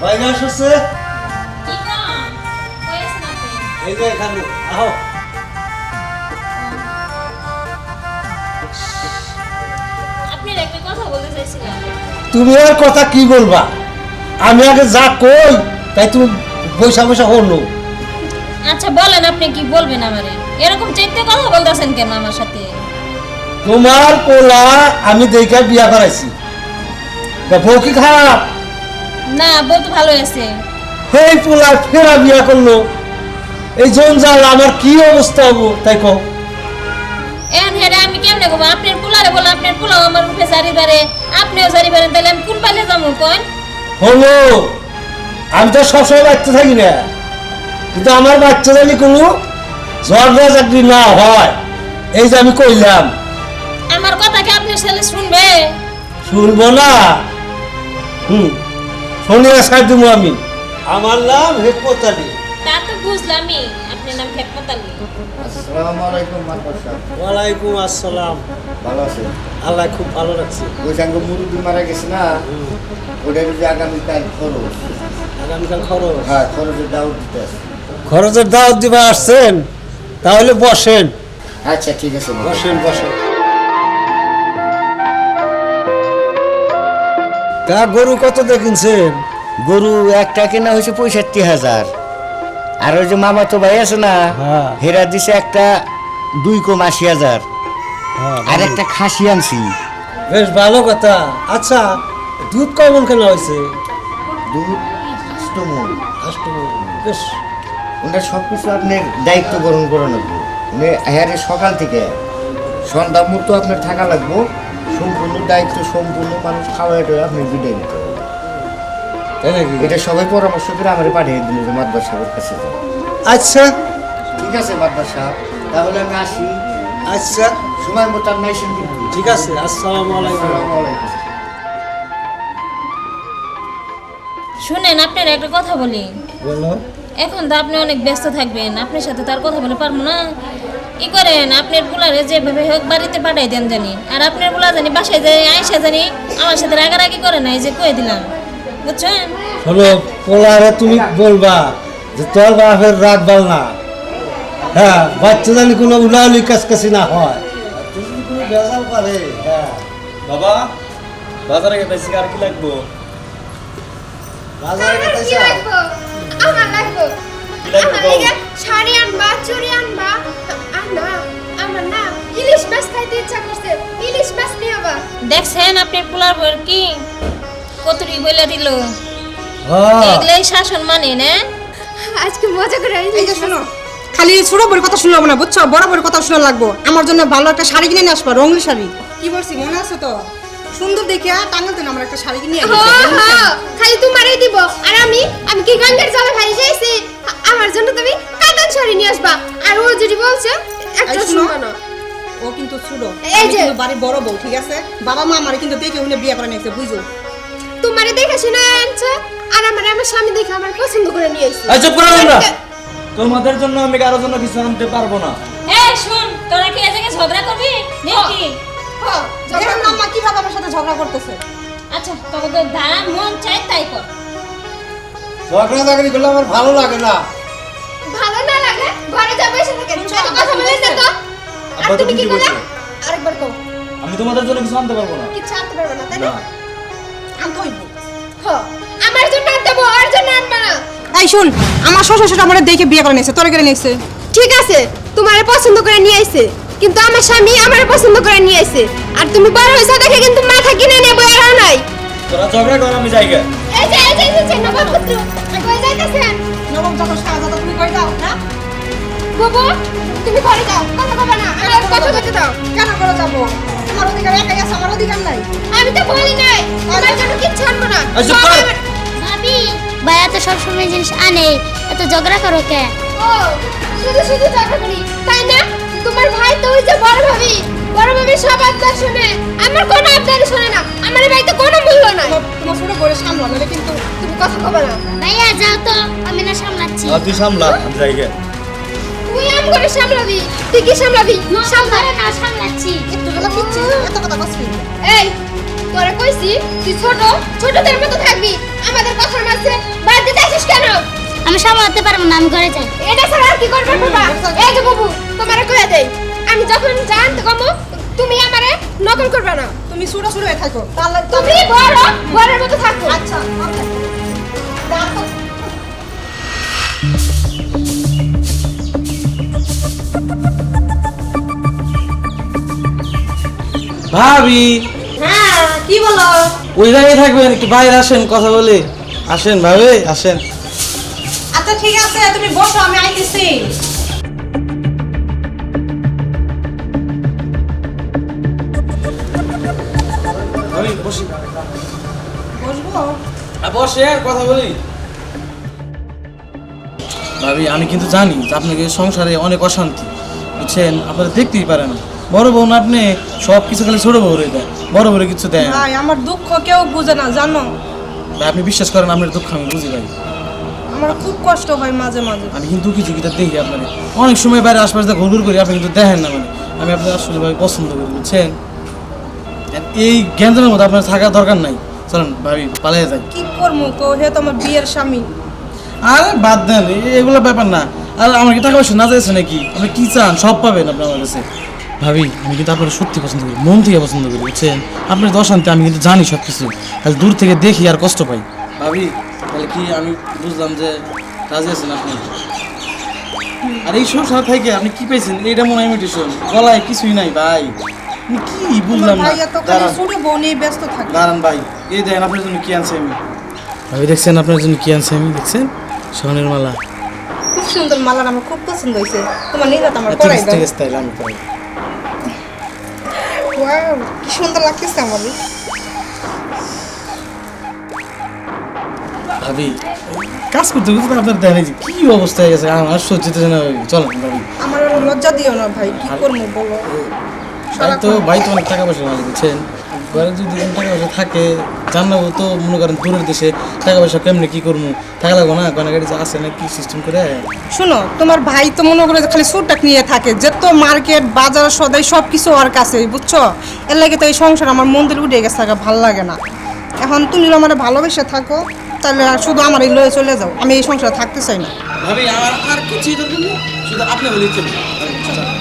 কই আছেন আপনি এই যে এখানে আহো। তুমি আর কথা কি বলবা? আমি আগে যা কই তাই তুমি বৈশা বৈশা হলো আচ্ছা বলেন আপনি কি বলবেন আমারে? এরকম চেতে কথা বলতেছেন কেন আমার সাথে? তোমার কোলা আমি দেখে বিয়া করাইছি। বউ কি খারাপ? না বউ তো ভালো আছে। সেই পোলা ফেরা বিয়া করল। এই জঞ্জাল আমার কি অবস্থা হব তাই কও। এখন হেরে আমি কেমনে গো আপনার পোলারে বলে আপনার পোলাও আমার উঠে জারি বারে আপনিও জারি বারেন তাহলে আমি কোন পালে যাব কোন হলো আমি তো সবসময় বাচ্চা থাকি না। কিন্তু আমার বাচ্চা জানি কোনো ঝগড়া চাকরি না হয় এই যে আমি কইলাম। আমার কথা কি আপনার ছেলে শুনবে? শুনব না। হুম। আসার দেবো আমি। আমার নাম হেকমত আলী। তা তো বুঝলামই আপনার নাম খেপমত আলী। আসসালামু আলাইকুম মাস্টার সাহেব ওয়ালাইকুম আসসালাম। ভালো আছেন? আল্লাহ খুব ভালো রাখছে। ওই সঙ্গে মুরুবি মারা গেছে না? ওটার যে আগামীকাল খরচ। আগামীকাল খরচ? হ্যাঁ খরচের দাও দিতে আসে। খরচের দাওয়াত দিবা আসছেন তাহলে বসেন। আচ্ছা ঠিক আছে বসেন বসেন। তা গরু কত দেখিনছেন গরু একটা কেনা হয়েছে পঁয়ষট্টি হাজার। আর ওই যে মামা তো ভাই আছে না হ্যাঁ। হেরা দিছে একটা দুই কম আশি হাজার। আর একটা খাসি আনছি। বেশ ভালো কথা। আচ্ছা দুধ কেমন কেনা হয়েছে? দুধ অষ্টমন। বেশ। ওনার সব কিছু আপনার দায়িত্ব গ্রহণ করে নেব। হ্যাঁ সকাল থেকে সন্ধ্যা মতো আপনার থাকা লাগবো। সম্পূর্ণ দায়িত্ব সম্পূর্ণ মানুষ খাওয়াই টাওয়াই আপনি বিদায় নিতে হবে তাই নাকি? এটা সবাই পরামর্শ করে আমার পাঠিয়ে দিল যে মাদবার সাহেবের কাছে আচ্ছা। ঠিক আছে মাদবার সাহেব তাহলে আমি আসি। আচ্ছা। সময় মতো আপনি এসেন কিন্তু। ঠিক আছে আসসালামু আলাইকুম। আসসালামু আলাইকুম। শুনেন আপনার একটা কথা বলি। বলো এখন তো আপনি অনেক ব্যস্ত থাকবেন আপনার সাথে তার কথা বলে পারব না। ই করেন আপনার পোলারে যেভাবে হোক বাড়িতে পাঠাই দেন জানি। আর আপনার পোলা জানি বাসায় যাই আইসা জানি আমার সাথে রাগারাগি করে না এই যে কয়ে দিলাম। বুঝছেন? শোনো পোলারে তুমি বলবা যে তোর বাপের রাগ বাল না। হ্যাঁ বাচ্চা জানি কোনো উলাউলি কাছকাছি না হয়। তুমি কোনো বেজাল পারে হ্যাঁ। বাবা বাজারে গেছি আর কি লাগবো? বাজারে গেছে লাগবো? আমার লাগবো। শাড়ি আনবা, চুড়ি আনবা। আমার না ইলিশ মাছ খাইতে ইচ্ছা করছে। ইলিশ মাছ নিয়ে আবা। দেখছেন আপনার পোলার কি কতরি বলে দিল? শাসন মানে না? আজকে মজা করে এই ইলিশ যে শোনো খালি ছোট বড় কথা শুনলাম না বুঝছ? বড় বড় কথা শোনা লাগবো। আমার জন্য ভালো একটা শাড়ি কিনে নিয়ে আসবা রঙলি শাড়ি। কি বলছি মনে আছে তো? সুন্দর দেখে টাঙ্গাল দিন আমার একটা শাড়ি কিনে খালি তোমারই দিব। আর আমি আমি কি গঙ্গের জলে ভাই যাইছি আমার জন্য তুমি কাতান শাড়ি নিয়ে আসবা। আর ও যদি বলছে একটা শোনো। শুনবা না। ও কিন্তু ছোট। এই যে- বাড়ির বড় বউ ঠিক আছে? বাবা মা আমার কিন্তু দেখে উনি বিয়ে করে নিয়েছে বুঝো তোমারে দেখে শুনে আনছে আর আমার আমার স্বামী দেখে আমার পছন্দ করে নিয়ে এসেছে এই চুপ করো তোমরা। তোমাদের জন্য আমি কারোর জন্য কিছু আনতে পারব না। এই শুন তোরা কি এ জায়গায় ঝগড়া করবি? নাকি? হ্যাঁ দেখেন না মা কীভাবে আমার সাথে ঝগড়া করতেছে? আচ্ছা তবে তো দাঁড়া মন চাই তাই কর। ঝগড়া চাকরি করলে আমার ভালো লাগে না। ভালো না লাগে ঘরে যাবে এসে থাকে। এত কথা না তো। আর তুমি কি বলছো? আরেকবার কও। আমি তোমাদের জন্য কিছু আনতে পারব না। কিচ্ছু আনতে পারবে না তাই না? আনতে হইব আমার জন্য আনতে বো আর জন্য আনবা না। এই শুন আমার শ্বশুর আমার দেখে বিয়ে করে নিয়েছে তোরে করে নিয়েছে। ঠিক আছে তোমারে পছন্দ করে নিয়ে আইছে কিন্তু আমার স্বামী আমার পছন্দ করে নিয়ে আইছে। আর তুমি বড় হইছো দেখে কিন্তু মাথা কিনে নেব আর নাই। তোরা ঝগড়া কর আমি জায়গা এই যে এই যে এই যে নবপুত্র কই যাইতাছেন? নবম যত সাজা তুমি কই না? বাবু তুমি ঘরে যাও। কথা কবে না। আর কথা বলতে দাও। কেন করে যাব? তোমার অধিকার একাই আছে আমার অধিকার নাই। আমি তো বলি নাই। আমার জন্য কিচ্ছু আনব না। এই চুপ কর। ভাবি ভাইয়া তো সবসময় জিনিস আনে। এত ঝগড়া করো কে? ও শুধু শুধু ঝগড়া করি। তাই না? তোমার ভাই তো ওই যে বড় ভাবি। বড় ভাবি সব আবদার শুনে। আমার কোনো আবদার শুনে না। আমার এই বাড়িতে কোনো মূল্য নাই। তোমার তোমার ছোট বড় সামলা কিন্তু তুমি কথা কবে না। ভাইয়া যাও তো। তুই সামলা। আমি জায়গা তুই আম করে সামলাবি। তুই কি সামলাবি? সামলা। ধরে না সামলাচ্ছি। একটু বেলা পিচ্ছি এত কথা বসবি এই তোরে কইছি তুই ছোট ছোটদের মতো থাকবি। আমাদের কথার মাঝে বাদ দিতে আসিস কেন? আমি সামলাতে পারব না আমি ঘরে যাই। এটা ছাড়া আর কি করবে বাবা? এই যে বাবু তোমারে কইয়া দেই আমি যখন জানতে কমো তুমি আমারে নকল করবে না। তুমি ছোট ছোট হয়ে থাকো। তাহলে তুমি বড় বড়ের মতো থাকো। আচ্ছা okay. ভাবি। হ্যাঁ কি বলো? ওই জায়গায় থাকবেন একটু বাইরে আসেন কথা বলে। আসেন ভাবি আসেন। আচ্ছা ঠিক আছে তুমি বসো আমি আইতেছি। ভাবি বসি। বসবো? আর বসে আর কথা বলি। ভাবি আমি কিন্তু জানি যে আপনাকে সংসারে অনেক অশান্তি বুঝছেন? আপনারা দেখতেই পারেন বড় বোন আপনি সব কিছু খালি ছোট বউরে দেয় বড় বউরে কিছু দেয় না। ভাই আমার দুঃখ কেউ বুঝে না জানো? ভাই, আপনি বিশ্বাস করেন আপনার দুঃখ আমি বুঝি ভাই। আমার খুব কষ্ট হয় মাঝে মাঝে। আমি কিন্তু কিছু কিতা দেখি আপনার অনেক সময় বাইরে আশপাশে দিয়ে ঘুরঘুর করি আপনি কিন্তু দেখেন না মানে। আমি আপনার আসলে ভাই পছন্দ করি বুঝছেন? আর এই জ্ঞানজনের মধ্যে আপনার থাকার দরকার নাই। চলেন ভাবি পালিয়ে যাই। কি করব কো? হে তো আমার বিয়ের স্বামী। আরে বাদ দেন এ- এগুলো ব্যাপার না। আর আমার কি টাকা পয়সা না যাচ্ছে নাকি? আপনি কি চান? সব পাবেন আপনি আমার কাছে। ভাবি আমি কিন্তু আপনার সত্যি পছন্দ করি মন থেকে পছন্দ করি বুঝছেন? আপনার দশান্তি আমি কিন্তু জানি সব কিছু তাহলে দূর থেকে দেখি আর কষ্ট পাই। ভাবি তাহলে কি আমি বুঝলাম যে রাজি আছেন আপনি? আর এই সংসার থেকে আপনি কি পেয়েছেন? এইটা মনে হয় ইমিটেশন গলায় কিছুই নাই ভাই। আমি কি বুঝলাম না? ব্যস্ত থাকে দাঁড়ান ভাই। এই দেখেন আপনার জন্য কি আনছে আমি? ভাবি দেখছেন আপনার জন্য কি আনছে আমি? দেখছেন? সোনের মালা। খুব সুন্দর মালার আমার খুব পছন্দ হয়েছে। তোমার নিজে আমার করাই দাও ঠিক আছে তাইলে আমি করাই Wow, কি সুন্দর লাগতেছে আমার। ভাবি কাজ করতে করতে তো আপনার এই যে কি অবস্থা হয়ে গেছে? আমার সহ্য হচ্ছে না ভাবি। চলেন ভাবি। আমার লজ্জা দিও না ভাই কি করব বলো? তো ভাই তো অনেক টাকা পয়সা মালিক বুঝছেন? ঘরে যদি টাকা পয়সা থাকে জানাব তো মনে করেন দূরের দেশে টাকা পয়সা কেমনে কি করব? টাকা লাগবো না? গয়না গাড়ি যে আছে না কি সিস্টেম করে? শোনো তোমার ভাই তো মনে করে যে খালি সুটটাক নিয়ে থাকে যে তো মার্কেট বাজার সদাই সব কিছু ওর কাছে বুঝছ? এর লাগে তো এই সংসার আমার মন্দির উঠে গেছে থাকা ভালো লাগে না। এখন তুমি আমার ভালোবেসে থাকো তাহলে আর শুধু আমার এই লয়ে চলে যাও আমি এই সংসারে থাকতে চাই না। ভাবি আমার আর কিছুই দরকার নেই শুধু আপনি চলবে